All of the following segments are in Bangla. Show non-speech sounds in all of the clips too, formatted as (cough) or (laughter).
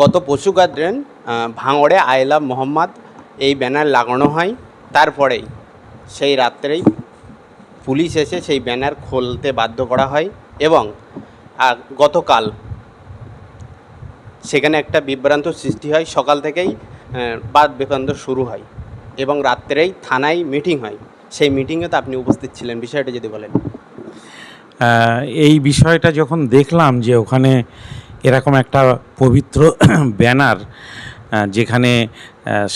গত পশু গাদ্রেন ভাঙড়ে আইলা মোহাম্মদ এই ব্যানার লাগানো হয়। তারপরেই সেই রাত্রেই পুলিশ এসে সেই ব্যানার খুলতে বাধ্য করা হয় এবং গতকাল সেখানে একটা বিভ্রান্ত সৃষ্টি হয়। সকাল থেকেই বাদ বিভ্রান্ত শুরু হয় এবং রাত্রেই থানায় মিটিং হয়। সেই মিটিংয়ে তো আপনি উপস্থিত ছিলেন। বিষয়টা যদি বলেন। এই বিষয়টা যখন দেখলাম যে ওখানে এরকম একটা পবিত্র (clears throat) ব্যানার যেখানে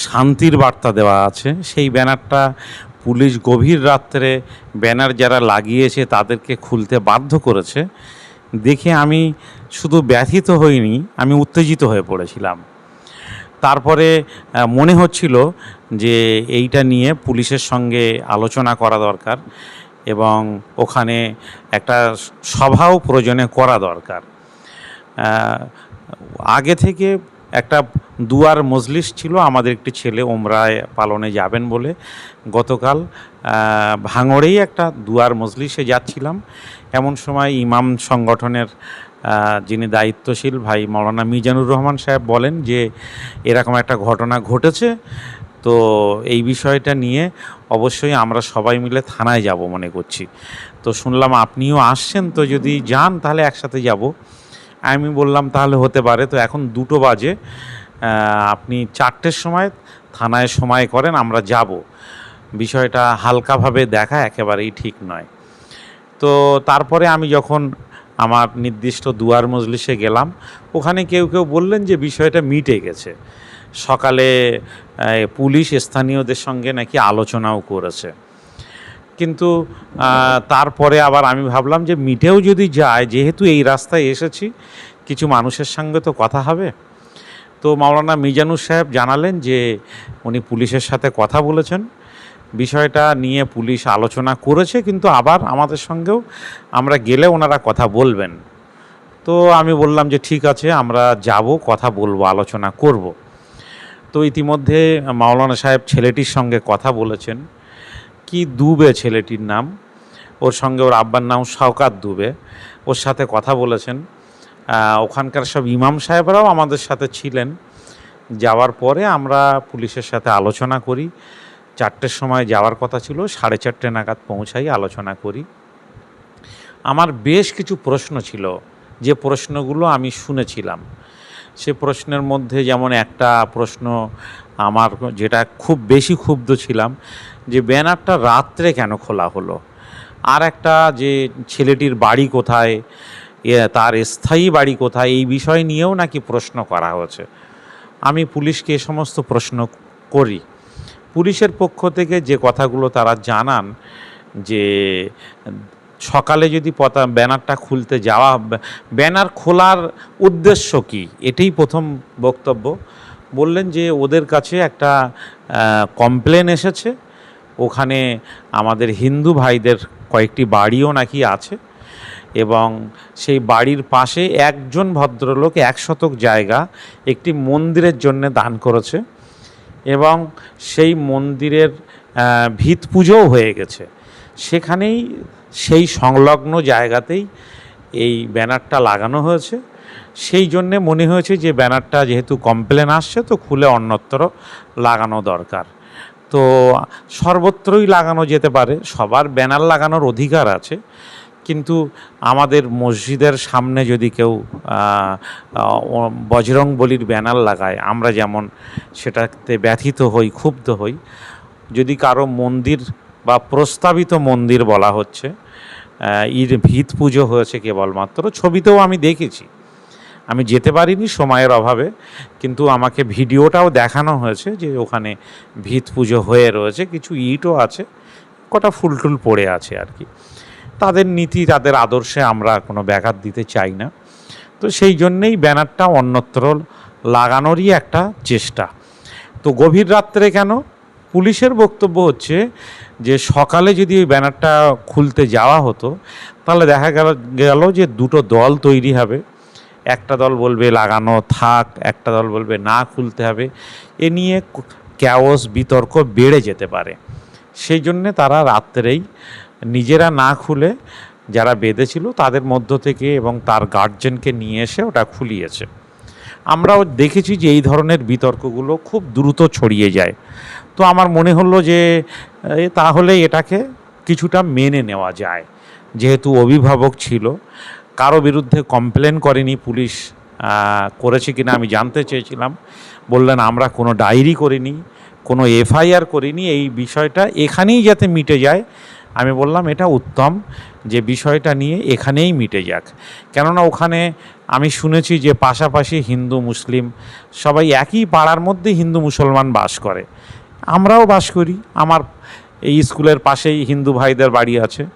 শান্তির বার্তা দেওয়া আছে। সেই ব্যানারটা পুলিশ গভীর রাত্রে ব্যানার যারা লাগিয়েছে তাদেরকে খুলতে বাধ্য করেছে। দেখে আমি শুধু ব্যথিত হইনি, আমি উত্তেজিত হয়ে পড়েছিলাম। তারপরে মনে হচ্ছিল যে এইটা নিয়ে পুলিশের সঙ্গে আলোচনা করা দরকার এবং ওখানে একটা সভাও প্রয়োজনে করা দরকার। আগে থেকে একটা দুয়ার মজলিস ছিল, আমাদের একটি ছেলে ওমরায় পালনে যাবেন বলে। গতকাল ভাঙড়েই একটা দুয়ার মজলিসে যাচ্ছিলাম। এমন সময় ইমাম সংগঠনের যিনি দায়িত্বশীল ভাই মৌলানা মিজানুর রহমান সাহেব বলেন যে, এরকম একটা ঘটনা ঘটেছে, তো এই বিষয়টা নিয়ে অবশ্যই আমরা সবাই মিলে থানায় যাব মনে করছি। তো শুনলাম আপনিও আসছেন, তো যদি যান তাহলে একসাথে যাব। আমি বললাম তাহলে হতে পারে। তো এখন দুটো বাজে। আপনি চারটের সময় থানায় সময় করেন, আমরা যাব। বিষয়টা হালকাভাবে দেখা, একেবারেই ঠিক নয়। তো তারপরে আমি যখন আমার নির্দিষ্ট দুয়ার মজলিসে গেলাম, ওখানে কেউ কেউ বললেন যে বিষয়টা মিটে গেছে। সকালে পুলিশ স্থানীয়দের সঙ্গে নাকি আলোচনাও করেছে। কিন্তু তারপরে আবার আমি ভাবলাম যে মিটেও যদি যায়, যেহেতু এই রাস্তায় এসেছি, কিছু মানুষের সঙ্গে তো কথা হবে। তো মাওলানা মিজানুর সাহেব জানালেন যে উনি পুলিশের সাথে কথা বলেছেন। বিষয়টা নিয়ে পুলিশ আলোচনা করেছে, কিন্তু আবার আমাদের সঙ্গেও আমরা গেলে ওনারা কথা বলবেন। তো আমি বললাম যে ঠিক আছে, আমরা যাব, কথা বলব, আলোচনা করব। তো ইতিমধ্যে মাওলানা সাহেব ছেলেটির সঙ্গে কথা বলেছেন। কি দুবে ছেলেটির নাম? ওর সঙ্গে ওর আব্বার নাম শওকাত দুবে। ওর সাথে কথা বলেছেন। ওখানকার সব ইমাম সাহেবরাও আমাদের সাথে ছিলেন। যাওয়ার পরে আমরা পুলিশের সাথে আলোচনা করি। চারটের সময় যাওয়ার কথা ছিল, সাড়ে চারটে নাগাদ পৌঁছাই আলোচনা করি। আমার বেশ কিছু প্রশ্ন ছিল। যে প্রশ্নগুলো আমি শুনেছিলাম। সে প্রশ্নের মধ্যে যেমন একটা প্রশ্ন আমার যেটা খুব বেশি ক্ষুব্ধ ছিলাম, যে ব্যানারটা রাত্রে কেন খোলা হলো? আর একটা যে ছেলেটির বাড়ি কোথায় তার স্থায়ী বাড়ি কোথায়, এই বিষয় নিয়েও নাকি প্রশ্ন করা হয়েছে। আমি পুলিশকে এ সমস্ত প্রশ্ন করি। পুলিশের পক্ষ থেকে যে কথাগুলো তারা জানান, যে সকালে যদি পতা, ব্যানারটা খুলতে যাওয়া ব্যানার খোলার উদ্দেশ্য কি? এটাই প্রথম বক্তব্য। বললেন যে ওদের কাছে একটা কমপ্লেন এসেছে। ওখানে আমাদের হিন্দু ভাইদের কয়েকটি বাড়িও নাকি আছে এবং সেই বাড়ির পাশে একজন ভদ্রলোক এক শতক জায়গা একটি মন্দিরের জন্য দান করেছে। এবং সেই মন্দিরের ভিত পুজোও হয়ে গেছে। সেখানেই সেই সংলগ্ন জায়গাতেই এই ব্যানারটা লাগানো হয়েছে। সেই জন্যে মনে হয়েছে যে ব্যানারটা যেহেতু কমপ্লেন আসছে, তো খুলে অন্যত্র লাগানো দরকার। তো সর্বত্রই লাগানো যেতে পারে, সবার ব্যানার লাগানোর অধিকার আছে। কিন্তু আমাদের মসজিদের সামনে যদি কেউ বজরং বলির ব্যানার লাগায়, আমরা যেমন সেটাতে ব্যথিত হই, ক্ষুব্ধ হই, যদি কারও মন্দির বা প্রস্তাবিত মন্দির বলা হচ্ছে ঈদ, ভিত পুজো হয়েছে কেবলমাত্র, ছবিতেও আমি দেখেছি। আমি যেতে পারিনি সময়ের অভাবে, কিন্তু আমাকে ভিডিওটাও দেখানো হয়েছে যে ওখানে ভিত পুজো হয়ে রয়েছে, কিছু ইটও আছে, কটা ফুলটুল পড়ে আছে আর কি। তাদের নীতি, তাদের আদর্শে আমরা কোনো ব্যাঘাত দিতে চাই না। তো সেই জন্যেই ব্যানারটা অন্যত্র লাগানোরই একটা চেষ্টা। তো গভীর রাত্রে কেন? পুলিশের বক্তব্য হচ্ছে যে সকালে যদি ওই ব্যানারটা খুলতে যাওয়া হতো, তাহলে দেখা গেল গেল যে দুটো দল তৈরি হবে। একটা দল বলবে লাগানো থাক, একটা দল বলবে না খুলতে হবে। এ নিয়ে ক্যাওস বিতর্ক বেড়ে যেতে পারে। সেই জন্যে তারা রাত্রেই নিজেরা না খুলে যারা বেঁধেছিল তাদের মধ্য থেকে এবং তার গার্জেনকে নিয়ে এসে ওটা খুলিয়েছে। আমরাও দেখেছি যে এই ধরনের বিতর্কগুলো খুব দ্রুত ছড়িয়ে যায়। তো আমার মনে হলো যে তাহলে এটাকে কিছুটা মেনে নেওয়া যায়। যেহেতু অভিভাবক ছিল, কারও বিরুদ্ধে কমপ্লেন করেনি পুলিশ করেছে কিনা আমি জানতে চেয়েছিলাম। বললেন, আমরা কোনো ডায়েরি করিনি, কোনো এফআইআর করিনি, এই বিষয়টা এখানেই যাতে মিটে যায় আমি বললাম, এটা উত্তম যে বিষয়টা নিয়ে এখানেই মিটে যাক। কেননা ওখানে আমি শুনেছি যে পাশাপাশি হিন্দু, মুসলিম সবাই একই পাড়ার মধ্যে হিন্দু, মুসলমান বাস করে। আমরাও বাস করি। আমার এই স্কুলের পাশেই হিন্দু ভাইদের বাড়ি আছে।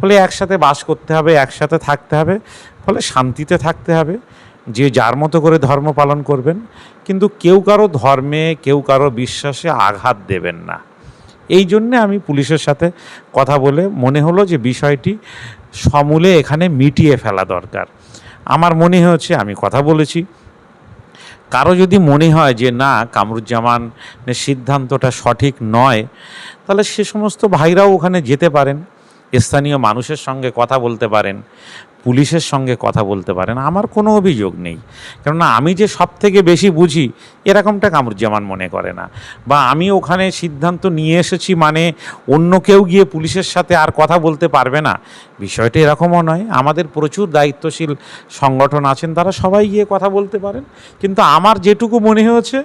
ফলে একসাথে বাস করতে হবে, একসাথে থাকতে হবে। ফলে শান্তিতে থাকতে হবে। যে যার মতো করে ধর্ম পালন করবেন। কিন্তু কেউ কারও ধর্মে, কেউ কারও বিশ্বাসে আঘাত দেবেন না। এই জন্যে আমি পুলিশের সাথে কথা বলে মনে হলো যে বিষয়টি সমূলে এখানে মিটিয়ে ফেলা দরকার। আমার মনে হয়েছে আমি কথা বলেছি। কারও যদি মনে হয় যে না, কামরুজ্জামানের সিদ্ধান্তটা সঠিক নয়, তাহলে সে সমস্ত ভাইরাও ওখানে যেতে পারেন, স্থানীয় মানুষের সঙ্গে কথা বলতে পারেন। পুলিশের সঙ্গে কথা বলতে পারেন, আমার কোনো অভিযোগ নেই। কেননা আমি যে সব থেকে বেশি বুঝি, এরকমটা কামরুজ্জামান মনে করে না। বা আমি ওখানে সিদ্ধান্ত নিয়ে এসেছি মানে অন্য কেউ গিয়ে পুলিশের সাথে আর কথা বলতে পারবে না। বিষয়টা এরকমও নয়, আমাদের প্রচুর দায়িত্বশীল সংগঠন আছেন, তারা সবাই গিয়ে কথা বলতে পারেন। কিন্তু আমার যেটুকু মনে হয়েছে,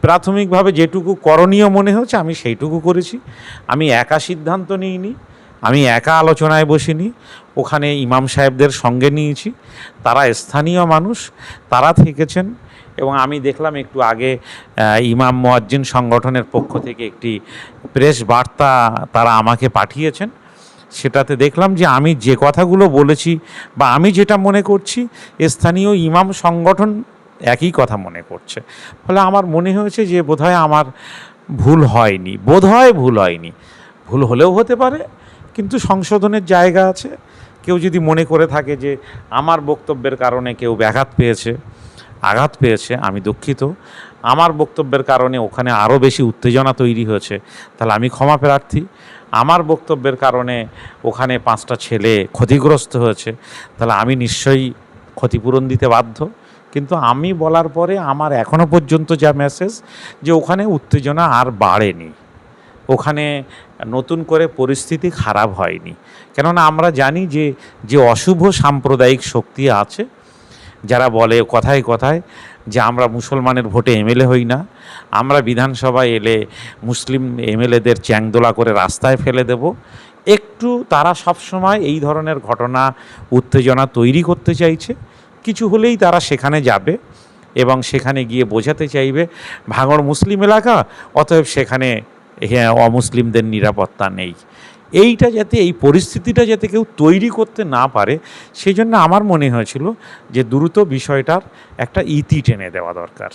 প্রাথমিকভাবে যেটুকু করণীয় মনে হয়েছে, আমি সেইটুকু করেছি। আমি একা সিদ্ধান্ত নিইনি আমি একা আলোচনায় বসিনি, ওখানে ইমাম সাহেবদের সঙ্গে নিয়েছি, তারা স্থানীয় মানুষ, তারা থেকেছেন এবং আমি দেখলাম একটু আগে ইমাম মোয়াজ্জিন সংগঠনের পক্ষ থেকে একটি প্রেস বার্তা তারা আমাকে পাঠিয়েছেন। সেটাতে দেখলাম যে আমি যে কথাগুলো বলেছি বা আমি যেটা মনে করছি, স্থানীয় ইমাম সংগঠন একই কথা মনে করছে। ফলে আমার মনে হয়েছে যে বোধহয় আমার ভুল হয়নি, বোধহয় ভুল হয়নি। ভুল হলেও হতে পারে কিন্তু সংশোধনের জায়গা আছে। কেউ যদি মনে করে থাকে যে আমার বক্তব্যের কারণে কেউ ব্যাঘাত পেয়েছে, আঘাত পেয়েছে, আমি দুঃখিত। আমার বক্তব্যের কারণে ওখানে আরও বেশি উত্তেজনা তৈরি হয়েছে, তাহলে আমি ক্ষমা প্রার্থী। আমার বক্তব্যের কারণে ওখানে পাঁচটা ছেলে ক্ষতিগ্রস্ত হয়েছে, তাহলে আমি নিশ্চয়ই ক্ষতিপূরণ দিতে বাধ্য। কিন্তু আমি বলার পরে আমার এখনও পর্যন্ত যা মেসেজ যে ওখানে উত্তেজনা আর বাড়েনি। ওখানে নতুন করে পরিস্থিতি খারাপ হয়নি। কেননা আমরা জানি যে যে অশুভ সাম্প্রদায়িক শক্তি আছে, যারা বলে কথায় কথায় যে আমরা মুসলমানের ভোটে এমএলএ হই না, আমরা বিধানসভায় এলে মুসলিম এমএলএদের চ্যাংদোলা করে রাস্তায় ফেলে দেব। একটু তারা সবসময় এই ধরনের ঘটনা, উত্তেজনা তৈরি করতে চাইছে, কিছু হলেই তারা সেখানে যাবে এবং সেখানে গিয়ে বোঝাতে চাইবে, ভাঙড় মুসলিম এলাকা, অতএব সেখানে হ্যাঁ অমুসলিমদের নিরাপত্তা নেই। এইটা যাতে, এই পরিস্থিতিটা যাতে কেউ তৈরি করতে না পারে সেই জন্য আমার মনে হয়েছিল যে দ্রুত বিষয়টার একটা ইতি টেনে দেওয়া দরকার।